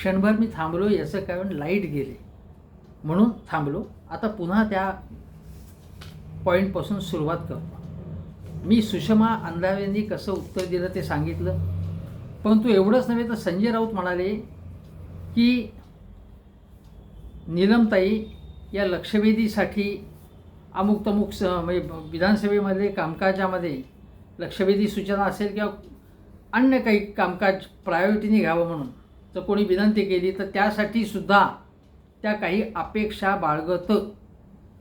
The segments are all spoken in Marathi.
क्षणभर मी थांबलो याचं कारण लाइट गेले. म्हणून थांबलो. आता पुन्हा त्या पॉईंटपासून सुरुवात करतो. मी सुषमा अंधारेंनी कसं उत्तर दिलं ते सांगितलं. परंतु एवढंच नव्हे तर संजय राऊत म्हणाले की नीलमताई या लक्षवेधीसाठी अमुक तमुक स म्हणजे विधानसभेमध्ये कामकाजामध्ये लक्षवेधी सूचना असेल किंवा अन्य काही कामकाज प्रायोरिटीने घ्यावं म्हणून. जर कोणी विनंती केली तर त्यासाठी सुद्धा त्या काही अपेक्षा बाळगत.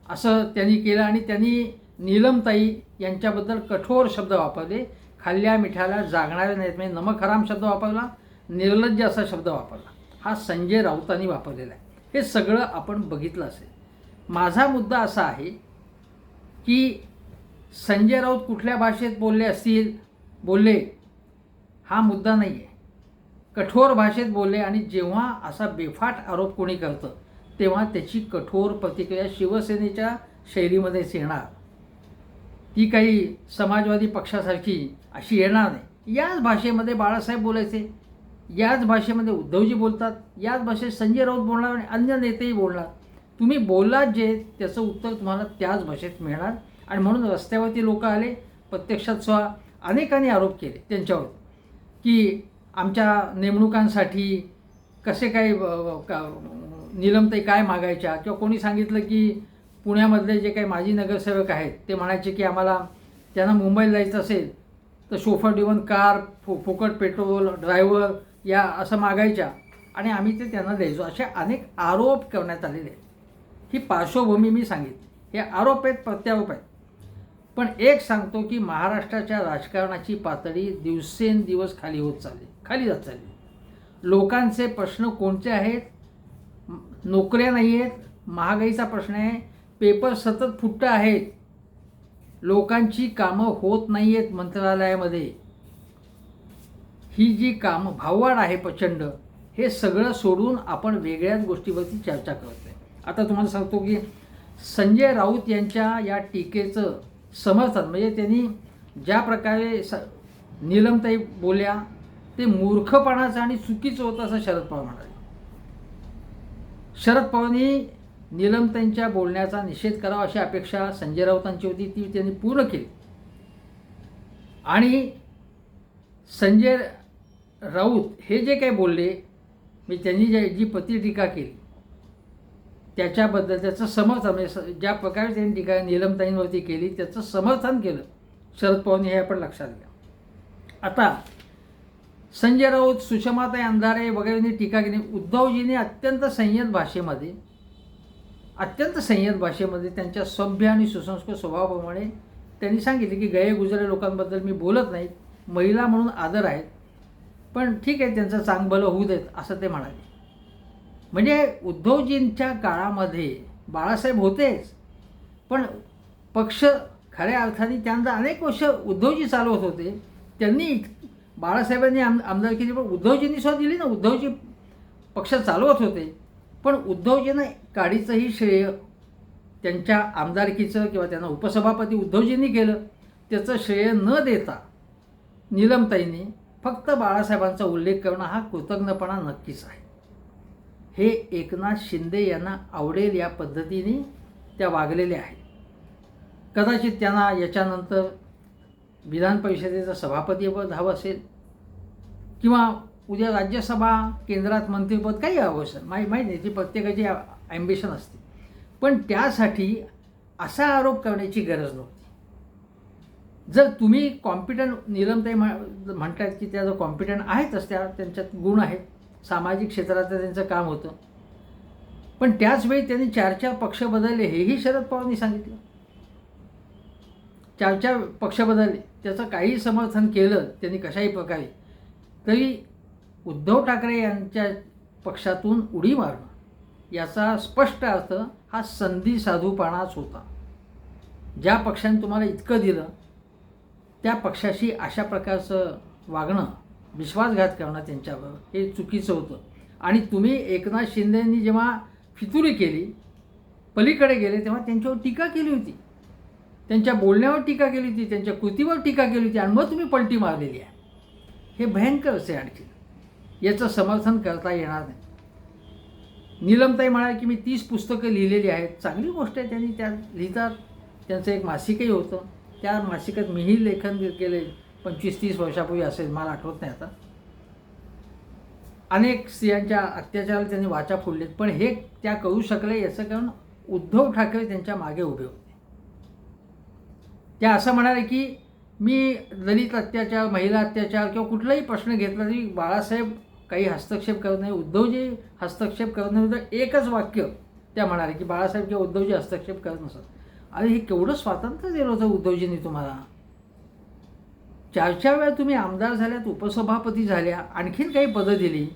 असं त्यांनी केलं आणि त्यांनी नीलमताई यांच्याबद्दल कठोर शब्द वापरले. खाल्ल्या मिठाला जागणारे नाहीत. म्हणजे नमक शब्द वापरला निर्लज्ज असा शब्द वापरला. हा संजय राऊतांनी वापरलेला आहे. हे सगळं आपण बघितलं असेल. माझा मुद्दा असा आहे की संजय राऊत कुठल्या भाषेत बोलले असतील बोलले हा मुद्दा नाही आहे कठोर भाषेत बोलले आणि जेव्हा असा बेफाट आरोप कोणी करतं तेव्हा त्याची कठोर प्रतिक्रिया शिवसेनेच्या शैलीमध्येच येणार. ती काही समाजवादी पक्षासारखी अशी येणार नाही. याच भाषेमध्ये बाळासाहेब बोलायचे. याच भाषेमध्ये उद्धवजी बोलतात. याच भाषेत संजय राऊत बोलणार आणि अन्य नेतेही बोलणार. तुम्ही बोललात जे त्याचं उत्तर तुम्हाला त्याच भाषेत मिळणार. आणि म्हणून रस्त्यावरती लोक आले प्रत्यक्षात सुद्धा अनेकांनी आरोप केले त्यांच्यावर की आमच्या नेमणुकांसाठी कसे काही का निलमताई काय मागायच्या? किंवा कोणी सांगितलं की पुण्यामधले जे काही माजी नगरसेवक आहेत ते म्हणायचे की आम्हाला त्यांना मुंबईला जायचं असेल तर शोफर डिवन कार फु फुकट पेट्रोल ड्रायव्हर या असं मागायच्या. आणि आम्ही ते त्यांना द्यायचो. असे अनेक आरोप करण्यात आलेले आहेत. ही पार्श्वभूमी मी सांगितली हे आरोप आहेत प्रत्यारोप आहेत. पण एक सांगतो की महाराष्ट्राच्या राजकारणाची पातळी दिवसेंदिवस खाली होत चालली खाली जात चालली. लोकांचे प्रश्न कोणते आहेत? नोकऱ्या नाही आहेत महागाईचा प्रश्न आहे. पेपर सतत फुट्ट आहेत. लोकांची कामं होत नाही आहेत मंत्रालयामध्ये. ही जी कामं भाववाढ आहे प्रचंड हे सगळं सोडून आपण वेगळ्याच गोष्टीवरती चर्चा करतोय आता तुम्हाला सांगतो की संजय राऊत यांच्या या टीकेचं समर्थन म्हणजे त्यांनी ज्या प्रकारे स नीलमताई बोलल्या ते मूर्खपणाचं आणि चुकीचं होतं असं शरद पवार म्हणाले. शरद पवारांनी नीलमताईंच्या बोलण्याचा निषेध करावा अशी अपेक्षा संजय राऊतांची होती ती त्यांनी पूर्ण केली. आणि संजय राऊत हे जे काही बोलले मी त्यांनी जे जी प्रतिटीका केली त्याच्याबद्दल त्याचं समर्थन म्हणजे ज्या प्रकारे त्यांनी टीका नीलमताईंवरती केली त्याचं समर्थन केलं शरद पवारांनी हे आपण लक्षात घ्या. आता संजय राऊत सुषमाताई अंधारे वगैरेंनी टीका केली. उद्धवजींनी अत्यंत संयत भाषेमध्ये अत्यंत संयत भाषेमध्ये त्यांच्या सभ्य आणि सुसंस्कृत स्वभावाप्रमाणे त्यांनी सांगितले की गये गुजरे लोकांबद्दल मी बोलत नाही महिला म्हणून आदर आहेत पण ठीक आहे त्यांचं चांगभलं होऊ देत असं ते म्हणाले. म्हणजे उद्धवजींच्या काळामध्ये बाळासाहेब होतेच पण पक्ष खऱ्या अर्थाने त्यांना अनेक वर्ष उद्धवजी चालवत होते. त्यांनी बाळासाहेबांनी आम आमदारकीची पण उद्धवजींनी सुद्धा दिली ना. उद्धवजी पक्ष चालवत होते. पण उद्धवजीनं काडीचंही श्रेय त्यांच्या आमदारकीचं किंवा त्यांना उपसभापती उद्धवजींनी केलं. त्याचं श्रेय न देता नीलमताईंनी फक्त बाळासाहेबांचा उल्लेख करणं हा कृतज्ञपणा नक्कीच आहे. हे एकनाथ शिंदे यांना आवडेल या पद्धतीने त्या वागलेल्या आहेत. कदाचित त्यांना याच्यानंतर विधान परिषदेचं सभापतीपद हवं असेल किंवा उद्या राज्यसभा केंद्रात मंत्रिपद काही हवं असेल. माहीत माहीत नाही ती प्रत्येकाची ॲम्बिशन असते. पण त्यासाठी असा आरोप करण्याची गरज नव्हती. जर तुम्ही कॉम्पिटंट निलमताई म्ह म्हणतात की त्या जर कॉम्पिटंट आहेतच त्या त्यांच्यात गुण आहेत. सामाजिक क्षेत्रात त्यांचं काम होतं. पण त्याचवेळी त्यांनी चार चार पक्ष बदलले हेही शरद पवारांनी सांगितलं. चार चार पक्ष बदलले त्याचं काही समर्थन केलं त्यांनी कशाही प्रकारे तरी उद्धव ठाकरे यांच्या पक्षातून उडी मारणं याचा स्पष्ट अर्थ हा संधी साधूपणाच होता. ज्या पक्षाने तुम्हाला इतकं दिलं त्या पक्षाशी अशा प्रकारचं वागणं विश्वासघात करणं त्यांच्यावर हे चुकीचं होतं. आणि तुम्ही एकनाथ शिंदेंनी जेव्हा फितुरी केली पलीकडे गेले तेव्हा त्यांच्यावर टीका केली होती. त्यांच्या बोलण्यावर टीका केली होती त्यांच्या कृतीवर टीका केली होती आणि मग तुम्ही पलटी मारलेली आहे. हे भयंकर असे आणखी याचं समर्थन करता येणार नाही. नीलमताई म्हणाले की मी तीस पुस्तकं लिहिलेली आहेत. चांगली गोष्ट आहे त्यांनी त्या लिहितात. त्यांचं एक मासिकही होतं. त्या मासिकात मीही लेखन केले पंचवीस तीस वर्षापूर्वी असेल मला आठवत नाही आता. अनेक स्त्रियांच्या अत्याचाराला त्यांनी वाचा फोडलेत पण हे त्या करू शकले याचं कारण उद्धव ठाकरे त्यांच्या मागे उभे होते. त्या असं म्हणाले की मी दलित अत्याचार महिला अत्याचार किंवा कुठलाही प्रश्न घेतला तरी बाळासाहेब काही हस्तक्षेप करत नाही. उद्धवजी हस्तक्षेप करत नाही. तर एकच वाक्य त्या म्हणाले की बाळासाहेब किंवा उद्धवजी हस्तक्षेप करत नसत. अरे हे केवढं स्वातंत्र्य दिलं होतं उद्धवजींनी तुम्हाला? चार चार वेळा तुम्ही आमदार झाल्यात उपसभापती झाल्या आणखीन काही पदं दिली.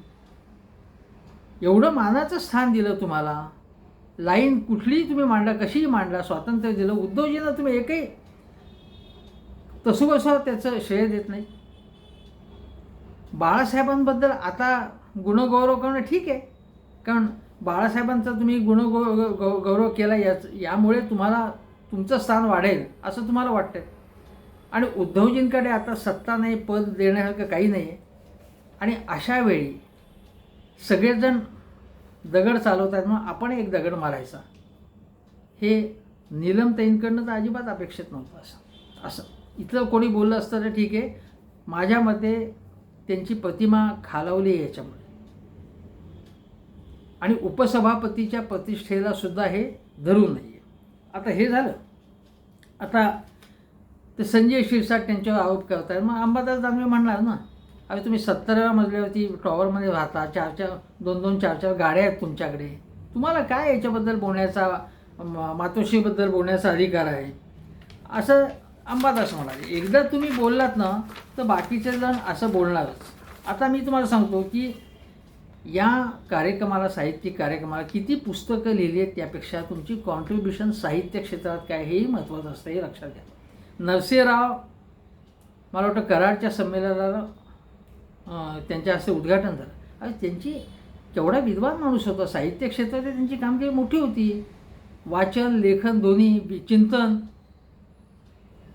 एवढं मानाचं स्थान दिलं तुम्हाला. लाईन कुठलीही तुम्ही मांडला कशीही मांडला स्वातंत्र्य दिलं. उद्धवजींना तुम्ही एकही तसं कसं त्याचं श्रेय देत नाही? बाळासाहेबांबद्दल आता गुणगौरव करणं ठीक आहे. कारण बाळासाहेबांचा तुम्ही गुणगौ गौ- गौरव केला याच यामुळे तुम्हाला तुमचं स्थान वाढेल असं तुम्हाला वाटतं आणि उद्धवजींकडे आता सत्ता नाही पद देण्यासारखं काही नाही आहे आणि अशा वेळी सगळेजण दगड चालवतात मग आपण एक दगड मारायचा. हे नीलमताईंकडनं तर अजिबात अपेक्षित नव्हतं असं असं. इथलं कोणी बोललं असतं तर ठीक आहे. माझ्या मते त्यांची प्रतिमा खालावली आहे याच्यामुळे. आणि उपसभापतीच्या प्रतिष्ठेला सुद्धा हे धरून नाही आता हे झालं. आता ते संजय शिरसाट त्यांच्यावर आरोप करतात मग अंबादास दानवे म्हणणार ना अरे तुम्ही सत्तराव्या मजल्यावरती टॉवरमध्ये राहता चार चार दोन दोन चार चार गाड्या आहेत तुमच्याकडे. तुम्हाला काय याच्याबद्दल बोलण्याचा मातोश्रीबद्दल बोलण्याचा अधिकार आहे? असं अंबादास म्हणाले एकदा तुम्ही बोललात ना तर बाकीचे जण असं बोलणारच. आता मी तुम्हाला सांगतो की या कार्यक्रमाला साहित्यिक कार्यक्रमाला किती पुस्तकं लिहिली आहेत त्यापेक्षा तुमची कॉन्ट्रीब्युशन साहित्य क्षेत्रात काय हेही महत्त्वाचं असतं हे लक्षात घ्या. नरसिंहराव मला वाटतं कराडच्या संमेलनाला त्यांच्या हस्ते उद्घाटन झालं. आणि त्यांची केवढा विद्वान माणूस होता. साहित्य क्षेत्रात त्यांची कामगिरी मोठी होती. वाचन लेखन दोन्ही चिंतन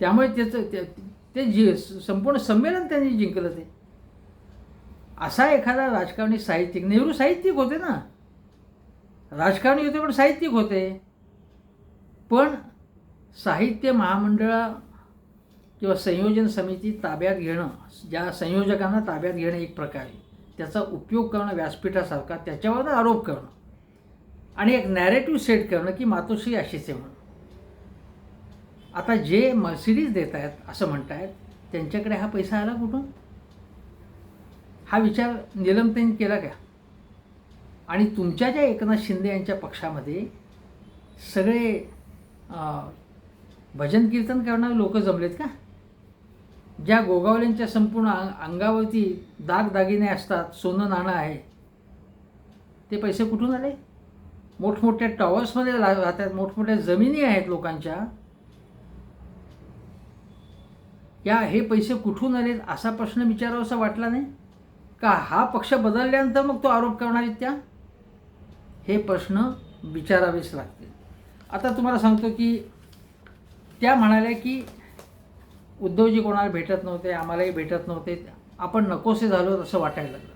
त्यामुळे त्याचं ते- ते जी संपूर्ण संमेलन त्यांनी जिंकलं ते. असा एखादा राजकारणी साहित्यिक नेहरू साहित्यिक होते ना. राजकारणी होते पण साहित्यिक होते. पण साहित्य महामंडळ किंवा संयोजन समिती ताब्यात घेणं ज्या संयोजकांना ताब्यात घेणं एक प्रकारे त्याचा उपयोग करणं व्यासपीठासारखा त्याच्यावर आरोप करणं. आणि एक नॅरेटिव्ह सेट करणं की मातोश्री अशीच आहे म्हणून. आता जे मर्सिडीज देत आहेत असं म्हणतायत त्यांच्याकडे हा पैसा आला कुठून? हा विचार निलमतेन केला का? आणि तुमच्या ज्या एकनाथ शिंदे यांच्या पक्षामध्ये सगळे भजन कीर्तन करणारे लोक जमलेत का? ज्या गोगावल्यांच्या संपूर्ण अंगावरती दागदागिने असतात सोनं नाणं आहे ते पैसे कुठून आले? मोठमोठ्या टॉवर्समध्ये राहतात मोठमोठ्या जमिनी आहेत लोकांच्या. या हे पैसे कुठून आले? असा प्रश्न विचारावासा वाटला नाही? का हा पक्ष बदलल्यानंतर मग तो आरोप करणार आहेत त्या? हे प्रश्न विचारावेच लागतील. आता तुम्हाला सांगतो की त्या म्हणाल्या की उद्धवजी कोणाला भेटत नव्हते आम्हालाही भेटत नव्हते आपण नकोसे झालो असं वाटायला लागलं.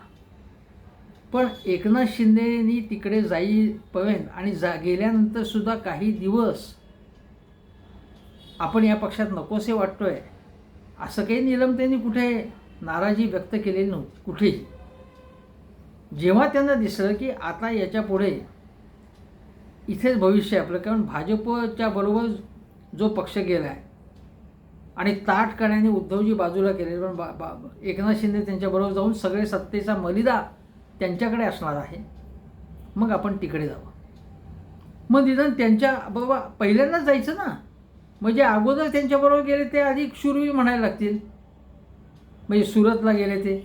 पण एकनाथ शिंदेनी तिकडे जाईपर्यंत आणि जा गेल्यानंतर सुद्धा काही दिवस आपण या पक्षात नकोसे वाटतोय असं काही निलमतेनी कुठे नाराजी व्यक्त केलेली नव्हती कुठेही. जेव्हा त्यांना दिसलं की आता याच्यापुढे इथेच भविष्य आहे आपलं कारण भाजपच्या बरोबर जो पक्ष गेला आहे आणि ताटकण्याने उद्धवजी बाजूला केले पण बा बा एकनाथ शिंदे त्यांच्याबरोबर जाऊन सगळे सत्तेचा मलिदा त्यांच्याकडे असणार आहे मग आपण तिकडे जावं. मग निदान त्यांच्या बाबा पहिल्यांदाच जायचं ना? म्हणजे अगोदर त्यांच्याबरोबर गेले ते अधिक शुरवी म्हणायला लागतील. म्हणजे सुरतला गेले ते.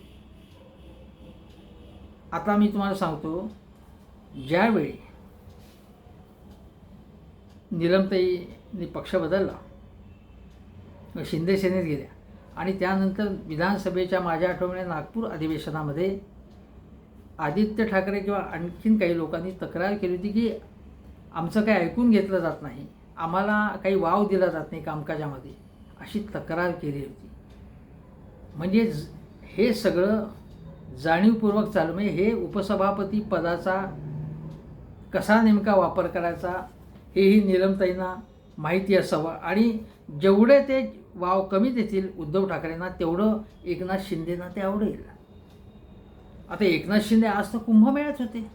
आता मी तुम्हाला सांगतो ज्यावेळी निलमताईंनी पक्ष बदलला मग शिंदे सेनेत गेल्या. आणि त्यानंतर विधानसभेच्या माझ्या आठवड्या नागपूर अधिवेशनामध्ये आदित्य ठाकरे किंवा आणखीन काही लोकांनी तक्रार केली होती की आमचं काही ऐकून घेतलं जात नाही. आम्हाला काही वाव दिला जात नाही कामकाजामध्ये. अशी तक्रार केली होती. म्हणजे हे सगळं जाणीवपूर्वक चालू म्हणजे हे उपसभापती पदाचा कसा नेमका वापर करायचा हेही निलमताईंना माहिती असावं. आणि जेवढे ते वाव कमी देतील उद्धव ठाकरेंना तेवढं एकनाथ शिंदेना ते आवडेल. आता एकनाथ शिंदे आज तर कुंभमेळ्यात होते.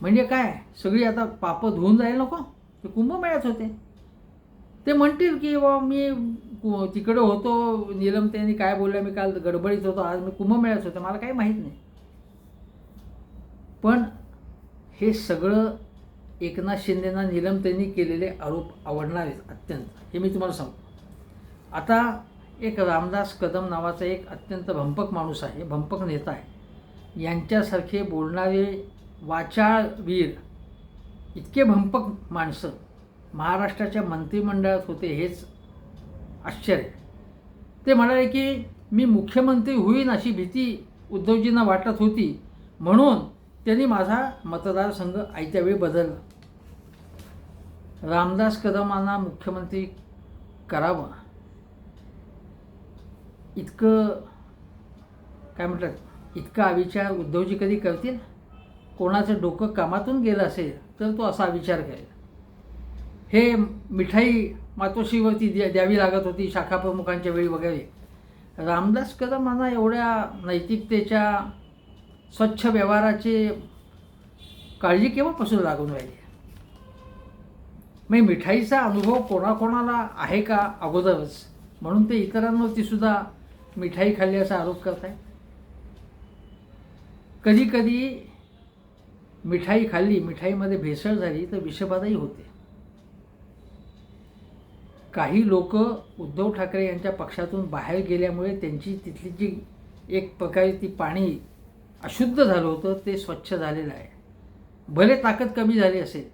म्हणजे काय सगळी आता पापं धुवून जाईल नको? ते कुंभमेळ्यात होते. ते म्हणतील की बा मी कु- तिकडे होतो निलम त्यांनी काय बोललं मी काल गडबडीत होतो आज मी कुंभमेळ्यात होतो. मला काही माहीत नाही. पण हे सगळं एकनाथ शिंदेना नीलमतेनी केलेले आरोप आवडणार आहेत अत्यंत. हे मी तुम्हाला सांगतो. आता एक रामदास कदम नावाचा एक अत्यंत भंपक माणूस आहे भंपक नेता आहे. यांच्यासारखे बोलणारे वाचाळवीर इतके भंपक माणसं महाराष्ट्राच्या मंत्रिमंडळात होते हेच आश्चर्य. ते म्हणाले की मी मुख्यमंत्री होईन अशी भीती उद्धवजींना वाटत होती. म्हणून त्यांनी माझा मतदारसंघ आयत्या वेळी बदलला. रामदास कदमांना मुख्यमंत्री करावं. इतकं काय म्हणतात इतका अविचार उद्धवजी कधी करतील? कोणाचं डोकं कामातून गेलं असेल तर तो असा विचार करेल हे मिठाई मातोश्रीवरती द्या द्यावी लागत होती शाखाप्रमुखांच्या वेळी वगैरे. रामदास कदमांना एवढ्या नैतिकतेच्या स्वच्छ व्यवहाराची काळजी केव्हापासून लागून राहिली? मग मिठाईचा अनुभव कोणाकोणाला आहे का अगोदरच? म्हणून ते इतरांवरती सुद्धा मिठाई खाल्ल्याचा आरोप करत कधी कधी मिठाई खाल्ली मिठाईमध्ये भेसळ झाली तर विषबाधाही होते. काही लोक उद्धव ठाकरे यांच्या पक्षातून बाहेर गेल्यामुळे त्यांची तिथली जी एक प्रकारे ती पाणी अशुद्ध झालं होतं ते स्वच्छ झालेलं आहे. भले ताकद कमी झाली असेल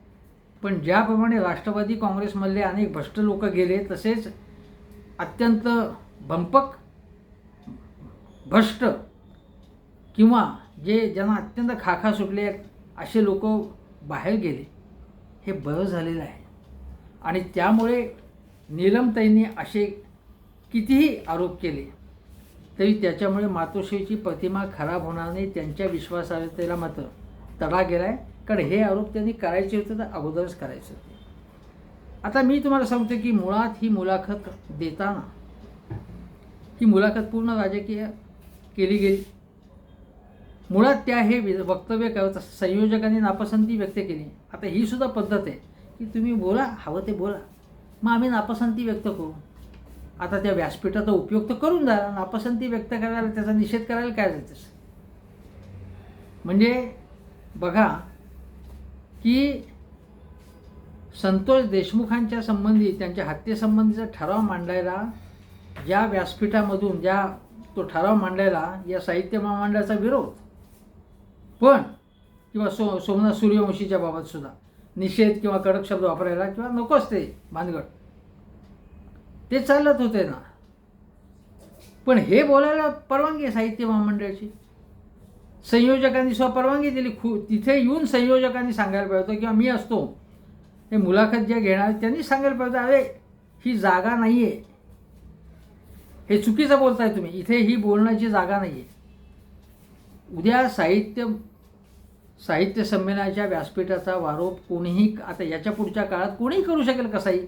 पण ज्याप्रमाणे राष्ट्रवादी काँग्रेसमधले अनेक भ्रष्ट लोक गेले तसेच अत्यंत भंपक भ्रष्ट किंवा जे ज्यांना अत्यंत खाखा सुटले आहेत असे लोक बाहेर गेले. हे बरं झालेलं आहे. आणि त्यामुळे नीलमताईंनी असे कितीही आरोप केले तरी त्याच्यामुळे मातोश्रीची प्रतिमा खराब होणार नाही त्यांच्या विश्वासार्हतेला मात्र तडा गेला आहे कारण हे आरोप त्यांनी करायचे होते तर अगोदरच करायचे होते. आता मी तुम्हाला सांगतो की मुळात ही मुलाखत देताना ही मुलाखत पूर्ण राजकीय केली गेली. मुळात त्या हे वक्तव्य करता संयोजकांनी नापसंती व्यक्त केली. आता ही सुद्धा पद्धत आहे की तुम्ही बोला हवं ते बोला. मग आम्ही नापसंती व्यक्त करू. आता त्या व्यासपीठाचा उपयोग तर करून जा नापसंती व्यक्त करायला त्याचा निषेध करायला काय जायचं म्हणजे बघा की संतोष देशमुखांच्या संबंधी त्यांच्या हत्येसंबंधीचा ठराव मांडायला ज्या व्यासपीठामधून ज्या तो ठराव मांडायला या साहित्य महामंडळाचा विरोध पण किंवा सो सोमनाथ सूर्यवंशीच्या बाबत सुद्धा. निषेध किंवा कडक शब्द वापरायला किंवा नकोच ते भानगड. ते चालत होते ना. पण हे बोलायला परवानगी आहे साहित्य महामंडळाची. संयोजकांनी सुद्धा परवानगी दिली. खू तिथे येऊन संयोजकांनी सांगायला पाहिजे होतं किंवा मी असतो. हे मुलाखत ज्या घेणार त्यांनी सांगायला पाहिजे होतं, अरे ही जागा नाही आहे हे चुकीचं बोलताय तुम्ही. इथे ही बोलण्याची जागा नाही आहे उद्या साहित्य साहित्य संमेलनाच्या व्यासपीठाचा वारोप कोणीही आता याच्या पुढच्या काळात कोणीही करू शकेल कसाही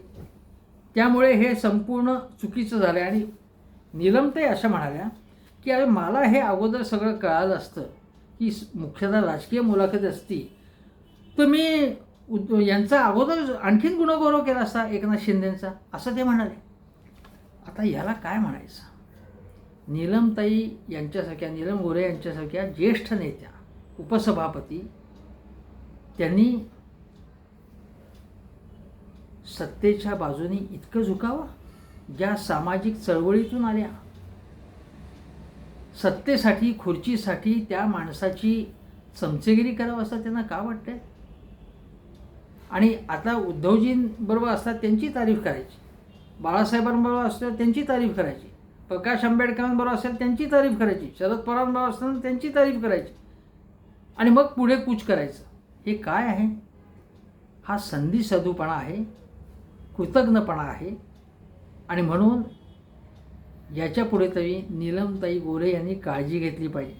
त्यामुळे हे संपूर्ण चुकीचं झालं आहे आणि नीलमताई अशा म्हणाल्या की अरे मला हे अगोदर सगळं कळालं असतं की मुख्यतः राजकीय मुलाखत असती. तर मी उद- यांचा अगोदर आणखीन गुणगौरव केला असता एकनाथ शिंदेंचा. असं ते म्हणाले. आता याला काय म्हणायचं? नीलमताई यांच्यासारख्या नीलम गोरे यांच्यासारख्या ज्येष्ठ नेत्या उपसभापती त्यांनी सत्तेच्या बाजूने इतकं झुकावं ज्या सामाजिक चळवळीतून आल्या. सत्तेसाठी खुर्चीसाठी त्या माणसाची चमचेगिरी करावं असं त्यांना का वाटतंय? आणि आता उद्धवजींबरोबर असतात त्यांची तारीफ करायची. बाळासाहेबांबरोबर असतात त्यांची तारीफ करायची. प्रकाश आंबेडकरांबरोबर असेल त्यांची तारीफ करायची. शरद पवारांबरोबर असताना त्यांची तारीफ करायची. आणि मग पुढे कूच करायचं. हे काय आहे? हा संधी साधूपणा आहे कृतज्ञपणा आहे. आणि म्हणून याच्यापुढे तरी नीलमताई गोरे यांनी काळजी घेतली पाहिजे.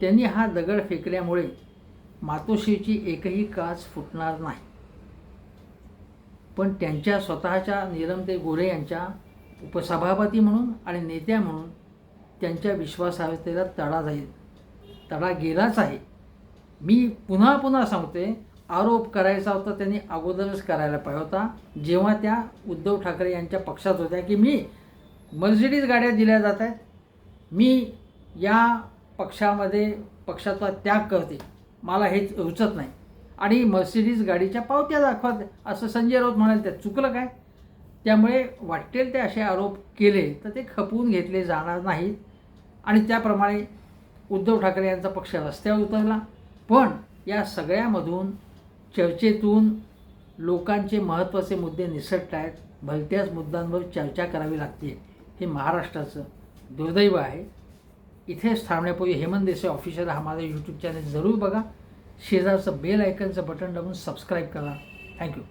त्यांनी हा दगड फेकल्यामुळे मातोश्रीची एकही काच फुटणार नाही. पण त्यांच्या स्वतःच्या नीलमताई गोरे यांच्या उपसभापती म्हणून आणि नेत्या म्हणून त्यांच्या विश्वासार्हतेला तडा जाईल. तडा गेलाच आहे. मी पुन्हा पुन्हा सांगते आरोप करायचा होता त्यांनी अगोदरच करायला पाहिजे होता. जेव्हा त्या उद्धव ठाकरे यांच्या पक्षात होत्या की मी मर्सिडीज गाड्या दिल्या जात आहेत मी या पक्षामध्ये पक्षाचा त्याग करते. मला हे रुचत नाही. आणि मर्सिडीज गाडीच्या पावत्या दाखवत असं संजय राऊत म्हणाले त्यात चुकलं काय? त्यामुळे वाटेल ते असे आरोप केले तर ते खपवून घेतले जाणार नाहीत. आणि त्याप्रमाणे उद्धव ठाकरे यांचा पक्ष रस्त्यावर उतरला. पण या सगळ्यामधून चर्चेतून लोकांचे महत्त्वाचे मुद्दे निसटत आहेत. भलत्याच मुद्द्यांवर चर्चा करावी लागते. हे महाराष्ट्राचं दुर्दैव आहे. इथेच थांबण्यापूर्वी हेमंत देसाई ऑफिशियल हा माझा यूट्यूब चॅनल जरूर बघा. शेजारचं बेल आयकनचं बटन दाबून सबस्क्राईब करा. Thank you